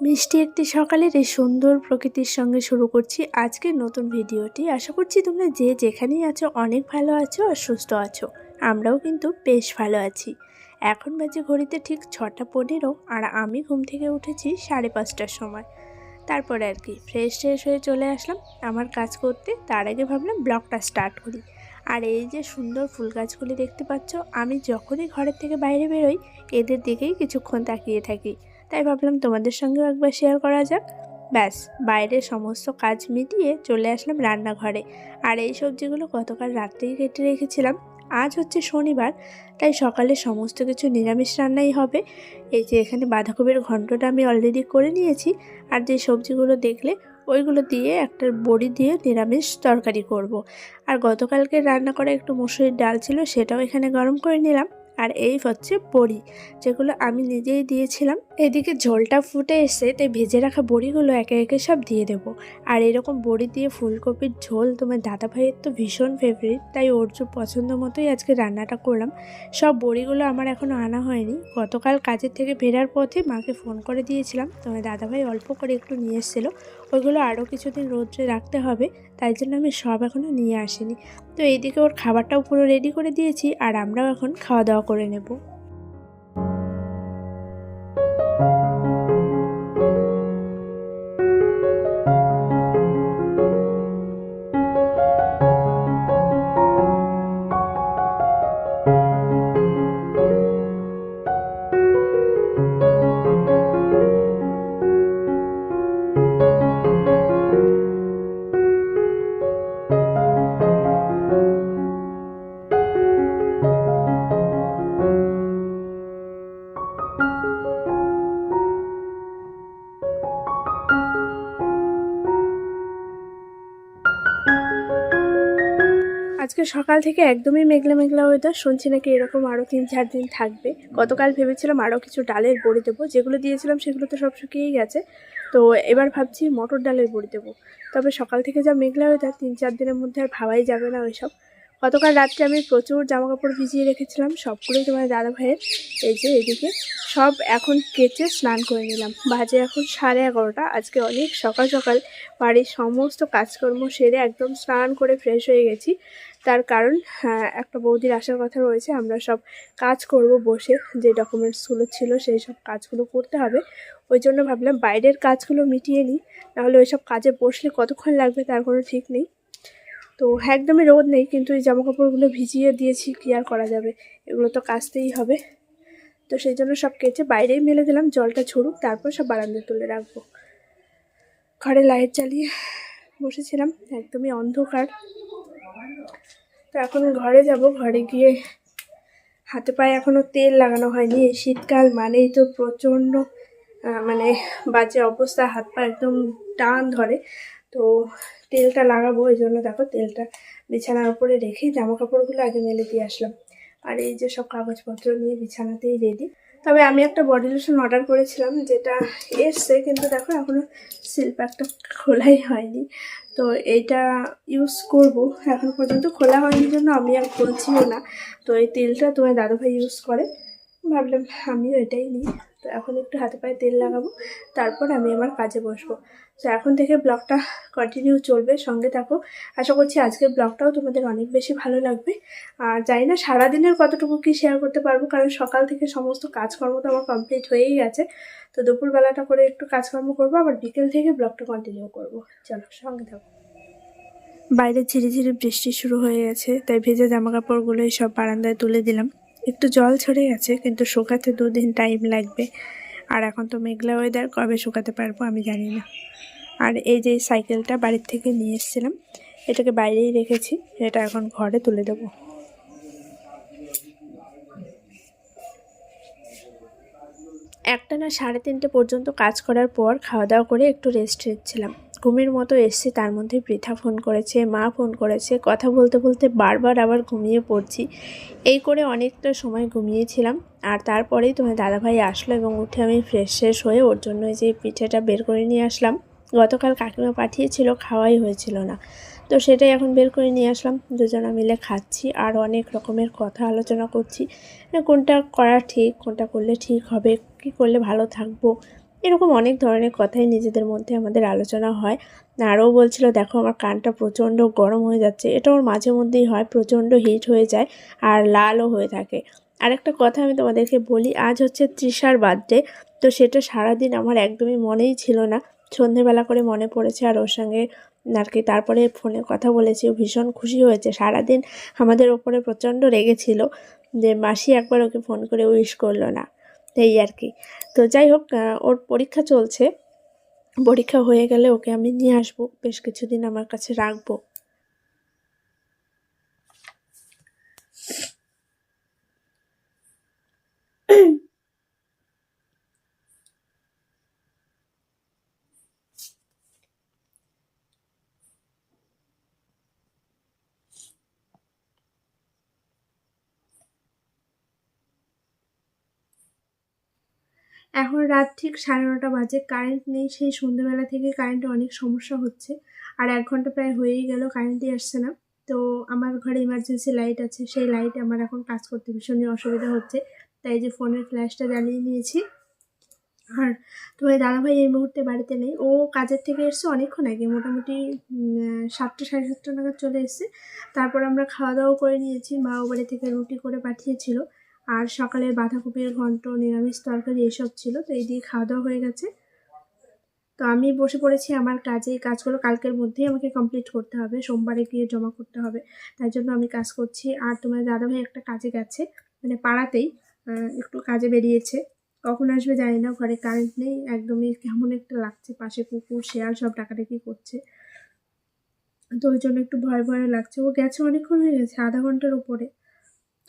মিষ্টি একটি সকালের এই সুন্দর প্রকৃতির সঙ্গে শুরু করছি আজকের নতুন ভিডিওটি। আশা করছি তোমরা যে যেখানেই আছো অনেক ভালো আছো আর সুস্থ আছো। আমরাও কিন্তু বেশ ভালো আছি। এখন বাজে ঘড়িতে ঠিক ছটা পনেরো আর আমি ঘুম থেকে উঠেছি সাড়ে পাঁচটার সময়। তারপরে আর কি ফ্রেশ ট্রেশ হয়ে চলে আসলাম আমার কাজ করতে। তার আগে ভাবলাম ব্লগটা স্টার্ট করি। আর এই যে সুন্দর ফুল গাছগুলি দেখতে পাচ্ছ, আমি যখনই ঘরের থেকে বাইরে বেরোই, এদের দিকেই কিছুক্ষণ তাকিয়ে থাকি। তাই ভাবলাম তোমাদের সঙ্গেও একবার শেয়ার করা যাক। ব্যাস বাইরের সমস্ত কাজ মিটিয়ে চলে আসলাম রান্নাঘরে। আর এই সবজিগুলো গতকাল রাত্রেই কেটে রেখেছিলাম। আজ হচ্ছে শনিবার, তাই সকালে সমস্ত কিছু নিরামিষ রান্নাই হবে। এই যে এখানে বাঁধাকপির ঘন্টটা আমি অলরেডি করে নিয়েছি। আর যে সবজিগুলো দেখলে, ওইগুলো দিয়ে একটা বড়ি দিয়ে নিরামিষ তরকারি করব। আর গতকালকে রান্না করা একটু মুসুরির ডাল ছিল, সেটাও এখানে গরম করে নিলাম। আর এই হচ্ছে বড়ি, যেগুলো আমি নিজেই দিয়েছিলাম। এদিকে ঝোলটা ফুটে এসে তাই ভেজে রাখা বড়িগুলো একে একে সব দিয়ে দেব। আর এরকম বড়ি দিয়ে ফুলকপির ঝোল তোমার দাদা ভাইয়ের তো ভীষণ ফেভারিট তাই ওর যে পছন্দ মতোই আজকে রান্নাটা করলাম। সব বড়িগুলো আমার এখনও আনা হয়নি। গতকাল কাজের থেকে ফেরার পথে মাকে ফোন করে দিয়েছিলাম তোমার দাদাভাই অল্প করে একটু নিয়ে এসেছিল। ওইগুলো আরও কিছুদিন রোদ্রে রাখতে হবে, তাই জন্য আমি সব এখনও নিয়ে আসিনি। তো এইদিকে ওর খাবারটাও পুরো রেডি করে দিয়েছি, আর আমরাও এখন খাওয়া দাওয়া করে নেব। আজকে সকাল থেকে একদমই মেঘলা মেঘলা ওয়েদার শুনছি নাকি এরকম আরও তিন চার দিন থাকবে। গতকাল ভেবেছিলাম আরও কিছু ডালের বড়ি দেবো, যেগুলো দিয়েছিলাম সেগুলো তো সব শুকিয়েই গেছে। তো এবার ভাবছি মটর ডালের বড়ি দেবো। তবে সকাল থেকে যা মেঘলা ওয়েদার তিন চার দিনের মধ্যে আর ভাবাই যাবে না ওইসব। গতকাল রাত্রে আমি প্রচুর জামা কাপড় ভিজিয়ে রেখেছিলাম সবগুলোই তোমার দাদা ভাইয়ের এই যে এদিকে সব এখন কেচে স্নান করে নিলাম। বাজে এখন সাড়ে এগারোটা আজকে অনেক সকাল সকাল। বাড়ির সমস্ত কাজকর্ম সেরে একদম স্নান করে ফ্রেশ হয়ে গেছি। তার কারণ হ্যাঁ, একটা বৌদির আসার কথা রয়েছে আমরা সব কাজ করব বসে যে ডকুমেন্টসগুলো ছিল সেই সব কাজগুলো করতে হবে। ওই জন্য ভাবলাম বাইরের কাজগুলো মিটিয়ে নিই নাহলে ওই সব কাজে বসলে কতক্ষণ লাগবে তার কোনো ঠিক নেই। তো একদমই রোদ নেই, কিন্তু এই জামা কাপড়গুলো ভিজিয়ে দিয়েছি, কি আর করা যাবে? এগুলো তো কাচতেই হবে। তো সেই জন্য সব কেচে বাইরেই মেলে দিলাম, জলটা ছড়ুক তারপর সব বারান্দায় তুলে রাখব। ঘরে লাইট জ্বালিয়ে বসেছিলাম, একদমই অন্ধকার। তো এখন ঘরে যাব, ঘরে গিয়ে হাতে পায়ে এখনও তেল লাগানো হয়নি শীতকাল মানেই তো প্রচণ্ড মানে বাজে অবস্থা, হাত পা একদম টান ধরে। তো তেলটা লাগাবো, এই জন্য দেখো তেলটা বিছানার উপরে রেখে জামা কাপড়গুলো আগে মেলে দিয়ে আসলাম। আর এই যে সব কাগজপত্র নিয়ে বিছানাতেই রেডি তবে আমি একটা বডি লোশন অর্ডার করেছিলাম, যেটা এসছে, কিন্তু দেখো এখনও সিল প্যাকটা খোলাই হয়নি। তো এইটা ইউজ করব, এখন পর্যন্ত খোলা হয়নি জন্য আমি আর খুলছিও না। তো এই তেলটা তোমার দাদুভাই ইউজ করে। ভাবলাম আমিও এটাই নিই। তো এখন একটু হাতে পায়ে তেল লাগাবো, তারপর আমি আমার কাজে বসবো। তো এখন থেকে ব্লগটা কন্টিনিউ চলবে, সঙ্গে থাকো। আশা করছি আজকের ব্লগটাও তোমাদের অনেক বেশি ভালো লাগবে। আর জানি না সারাদিনের কতটুকু কি শেয়ার করতে পারব, কারণ সকাল থেকে সমস্ত কাজকর্ম তো আমার কমপ্লিট হয়েই গেছে। তো দুপুরবেলাটা করে একটু কাজকর্ম করব, আবার বিকেল থেকে ব্লগটা কন্টিনিউ করব। চলো, সঙ্গে থাকো। বাইরে ঝিরি ঝিরি বৃষ্টি শুরু হয়ে গেছে, তাই ভেজা জামা কাপড়গুলোই সব বারান্দায় তুলে দিলাম। একটু জল ছড়ে গেছে কিন্তু শুকাতে দুদিন টাইম লাগবে। আর এখন তো মেঘলা ওয়েদার কবে শুকাতে পারব আমি জানি না। আর এই যে সাইকেলটা বাড়ির থেকে নিয়ে এসেছিলাম, এটাকে বাইরেই রেখেছি, এটা এখন ঘরে তুলে দেবো। একটা না সাড়ে তিনটে পর্যন্ত কাজ করার পর খাওয়া দাওয়া করে একটু রেস্ট নিচ্ছিলাম। ঘুমের মতো এসছি, তার মধ্যে বৃথা ফোন করেছে, মা ফোন করেছে, কথা বলতে বলতে বারবার আবার ঘুমিয়ে পড়ছি। এই করে অনেকটা সময় ঘুমিয়েছিলাম আর তারপরেই তোমার দাদাভাই আসলো এবং উঠে আমি ফ্রেশ ফ্রেশ হয়ে ওর জন্য যে পিঠেটা বের করে নিয়ে আসলাম। গতকাল কাকিমা পাঠিয়েছিল, খাওয়াই হয়েছিল না। তো সেটাই এখন বের করে নিয়ে আসলাম, দুজনা মিলে খাচ্ছি আর অনেক রকমের কথা আলোচনা করছি। কোনটা করা ঠিক, কোনটা করলে ঠিক হবে, কি করলে ভালো থাকব এরকম অনেক ধরনের কথাই নিজেদের মধ্যে আমাদের আলোচনা হয়। আরও বলছিল, দেখো, আমার কানটা প্রচণ্ড গরম হয়ে যাচ্ছে। এটা ওর মাঝে মধ্যেই হয়, প্রচণ্ড হিট হয়ে যায় আর লালও হয়ে থাকে। আরেকটা কথা আমি তোমাদেরকে বলি, আজ হচ্ছে তৃষার বার্থডে, তো সেটা সারাদিন আমার একদমই মনেই ছিল না। সন্ধেবেলা করে মনে পড়েছে আর ওর সঙ্গে আর কি, তারপরে ফোনে কথা বলেছি, ও ভীষণ খুশি হয়েছে। সারাদিন আমাদের ওপরে প্রচণ্ড রেগেছিল যে মাসি একবার ওকে ফোন করে উইশ করল না। এই আর কি। তো যাই হোক ওর পরীক্ষা চলছে। পরীক্ষা হয়ে গেলে ওকে আমি নিয়ে আসব। বেশ কিছুদিন আমার কাছে রাখব। এখন রাত ঠিক সাড়ে নটা বাজে কারেন্ট নেই, সেই সন্ধ্যেবেলা থেকে কারেন্টে অনেক সমস্যা হচ্ছে। আর এক ঘণ্টা প্রায় হয়েই গেল কারেন্টই আসছে না। তো আমার ঘরে ইমার্জেন্সি লাইট আছে, সেই লাইট আমার এখন কাজ করতে ভীষণই অসুবিধা হচ্ছে। তাই যে ফোনের ফ্ল্যাশটা জ্বালিয়ে নিয়েছি। আর তোমার দাদাভাই এই মুহূর্তে বাড়িতে নেই। ও কাজের থেকে এসছে অনেকক্ষণ আগে, মোটামুটি সাতটা, সাড়ে সাতটা নাগাদ চলে এসছে। তারপর আমরা খাওয়া দাওয়া করে নিয়েছি। মা ও বাড়ি থেকে রুটি করে পাঠিয়েছিল। আর সকালের বাঁধাকপির ঘন্ট, নিরামিষ তরকারি এসব ছিল, তো এই দিয়ে খাওয়া দাওয়া হয়ে গেছে। তো আমি বসে পড়েছি আমার কাজে কাজগুলো কালকের মধ্যেই আমাকে কমপ্লিট করতে হবে, সোমবারে গিয়ে জমা করতে হবে। তাই জন্য আমি কাজ করছি। আর তোমার দাদাভাই একটা কাজে গেছে মানে পাড়াতেই একটু কাজে বেরিয়েছে। কখন আসবে জানি না, ঘরে কারেন্ট নেই, একদমই কেমন একটা লাগছে, পাশে কুকুর, শেয়াল সব ডাকাডাকি করছে। তো ওই জন্য একটু ভয় ভয় লাগছে। ও গেছে অনেকক্ষণ হয়ে গেছে, আধা ঘণ্টার উপরে।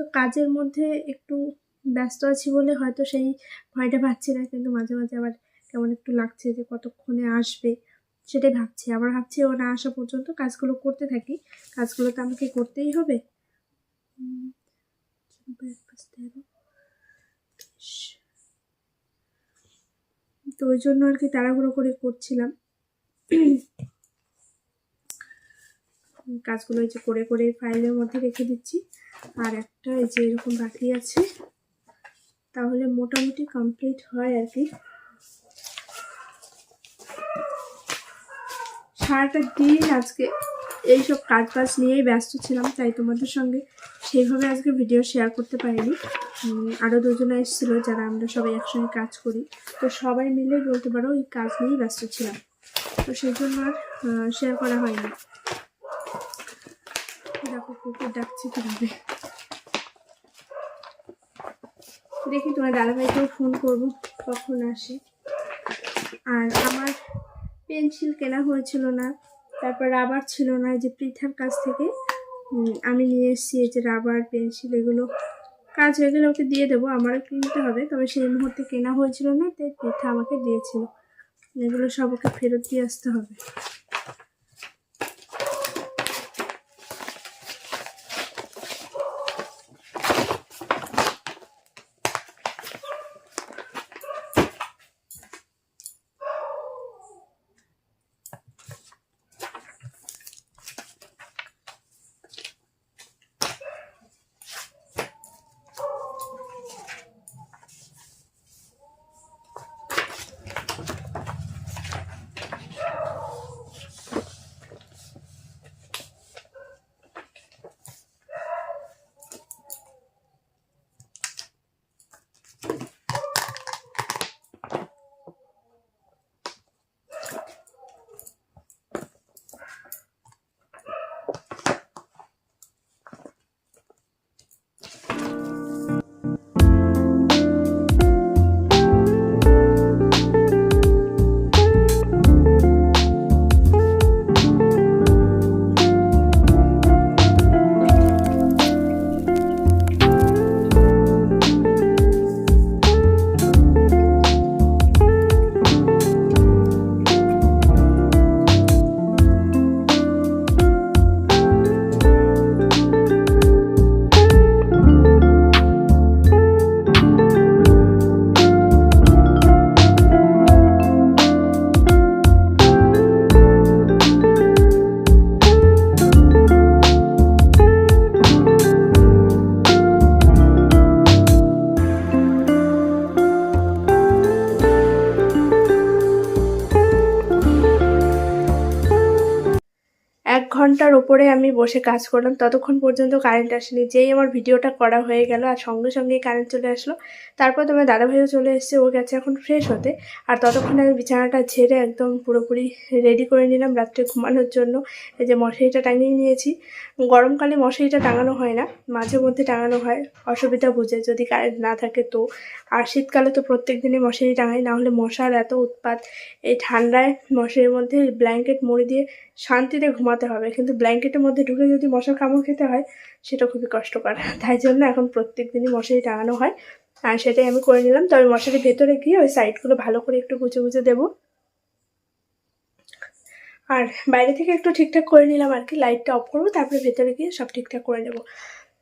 তো কাজের মধ্যে একটু ব্যস্ত আছি বলে হয়তো সেই ভয়টা পাচ্ছি না। কিন্তু মাঝে মাঝে আবার কেমন একটু লাগছে যে কতক্ষণে আসবে সেটাই ভাবছি। আবার ভাবছি ও না আসা পর্যন্ত কাজগুলো করতে থাকি। কাজগুলো তো আমাকে করতেই হবে। তো ওই জন্য আর কি তাড়াহুড়ো করে করছিলাম। কাজগুলো এই যে করে করে ফাইলের মধ্যে রেখে দিচ্ছি। আর একটা এই যে এরকম বাকি আছে, তাহলে মোটামুটি কমপ্লিট হয় আর কি। সারাটা দিন আজকে এইসব কাজ বাজ নিয়েই ব্যস্ত ছিলাম, তাই তোমাদের সঙ্গে সেইভাবে আজকে ভিডিও শেয়ার করতে পারিনি। আরও দুজনে এসেছিল যারা আমরা সবাই একসঙ্গে কাজ করি। তো সবাই মিলে বলতে পারো এই কাজ নিয়েই ব্যস্ত ছিলাম। তো সেই জন্য আর শেয়ার করা হয়নি। দেখো ডাকছে কীভাবে দেখি তোমার দাদাভাইকেও ফোন করব, কখন আসে। আর আমার পেন্সিল কেনা হয়েছিল না, তারপর রাবার ছিল না যে পৃথার কাছ থেকে আমি নিয়ে এসেছি, এই যে রাবার পেন্সিল এগুলো। কাজ হয়ে গেলে ওকে দিয়ে দেবো, আমারও কিনতে হবে, তবে সেই মুহূর্তে কেনা হয়েছিল না, তাই পৃথা আমাকে দিয়েছিল। এগুলো সব ওকে ফেরত দিয়ে আসতে হবে। ঘণ্টার ওপরে আমি বসে কাজ করলাম। ততক্ষণ পর্যন্ত কারেন্ট আসেনি। যেই আমার ভিডিওটা করা হয়ে গেল আর সঙ্গে সঙ্গে কারেন্ট চলে আসলো, তারপর তোমার দাদাভাইও চলে এসেছে, ও গেছে এখন ফ্রেশ হতে। আর ততক্ষণে আমি বিছানাটা ঝেড়ে একদম পুরোপুরি রেডি করে নিলাম রাত্রে ঘুমানোর জন্য। এই যে মশারিটা টাঙিয়ে নিয়েছি। গরমকালে মশারিটা টাঙানো হয় না, মাঝে মধ্যে টাঙানো হয়। অসুবিধা বুঝে, যদি কারেন্ট না থাকে তো। আর শীতকালে তো প্রত্যেক দিনই মশারি টাঙাই, না হলে মশার এত উৎপাত। এই ঠান্ডায় মশারির মধ্যে ব্ল্যাঙ্কেট মুড়ি দিয়ে শান্তিতে ঘুমাতে হবে। কিন্তু ব্ল্যাঙ্কেটের মধ্যে ঢুকে যদি মশার কামড় খেতে হয়, সেটা খুবই কষ্টকর। তাই জন্য এখন প্রত্যেক দিনই মশারি টাঙানো হয়। আর সেটাই আমি করে নিলাম। তবে মশারির ভেতরে গিয়ে ওই সাইডগুলো ভালো করে একটু গুছে গুছে দেবো। আর বাইরে থেকে একটু ঠিকঠাক করে নিলাম আর কি। লাইটটা অফ করব, তারপরে ভেতরে গিয়ে সব ঠিকঠাক করে নেব।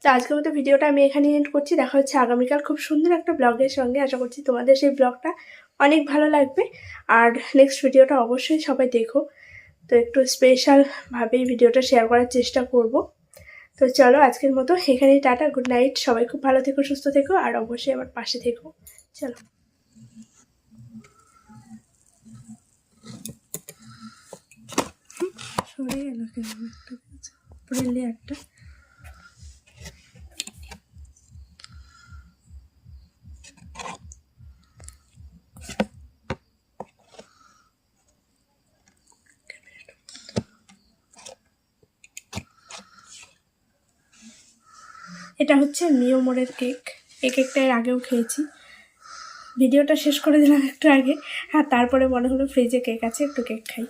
তো আজকের মতো ভিডিওটা আমি এখানে এন্ড করছি। দেখা হচ্ছে আগামীকাল খুব সুন্দর একটা ব্লগের সঙ্গে। আশা করছি তোমাদের সেই ব্লগটা অনেক ভালো লাগবে। আর নেক্সট ভিডিওটা অবশ্যই সবাই দেখো। তো একটু স্পেশালভাবেই ভিডিওটা শেয়ার করার চেষ্টা করব। তো চলো আজকের মতো এখানেই টাটা গুড নাইট সবাই খুব ভালো থেকো, সুস্থ থেকো, আর অবশ্যই আমার পাশে থেকো। চলো। সরে গেল কেন? একটা উপরের লেয়ারটা এটা হচ্ছে মিওমোরের কেক। এই কেকটা এর আগেও খেয়েছি। ভিডিওটা শেষ করে দিলাম একটু আগে। আর তারপরে মনে হলো ফ্রিজে কেক আছে, একটু কেক খাই।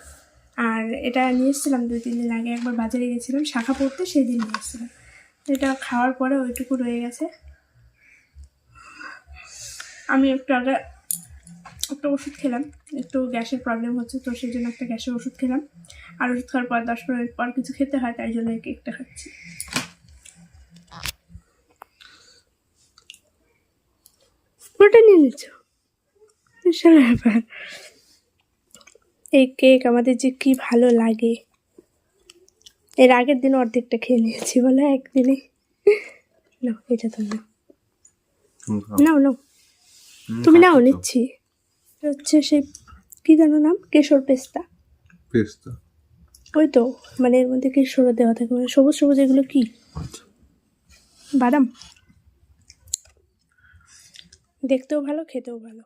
আর এটা নিয়ে এসেছিলাম দুই, তিন দিন আগে একবার বাজারে গেছিলাম শাখা পড়তে সেই দিন নিয়ে এসেছিলাম। এটা খাওয়ার পরে ওইটুকু রয়ে গেছে। আমি একটু আগে একটা ওষুধ খেলাম। একটু গ্যাসের প্রবলেম হচ্ছে, তো সেই জন্য একটা গ্যাসের ওষুধ খেলাম। আর ওষুধ খাওয়ার পর, দশ মিনিট পর কিছু খেতে হয়, তাই জন্য কেকটা খাচ্ছি। পুরোটা নিয়ে বিশাল ব্যাপার। এই কেক আমাদের যে কি ভালো লাগে। এর আগের দিন অর্ধেকটা খেয়ে নিয়েছি বলে একদিনে। না এটা তো না নাও নাও। তুমি নাও নিচ্ছি। হচ্ছে সেই কি জানো নাম? কেশর পেস্তা। পেস্তা। ওই তো মানে এর মধ্যে কেশরও দেওয়া থাকে। মানে সবুজ সবুজ এগুলো কি? বাদাম? দেখতেও ভালো খেতেও ভালো।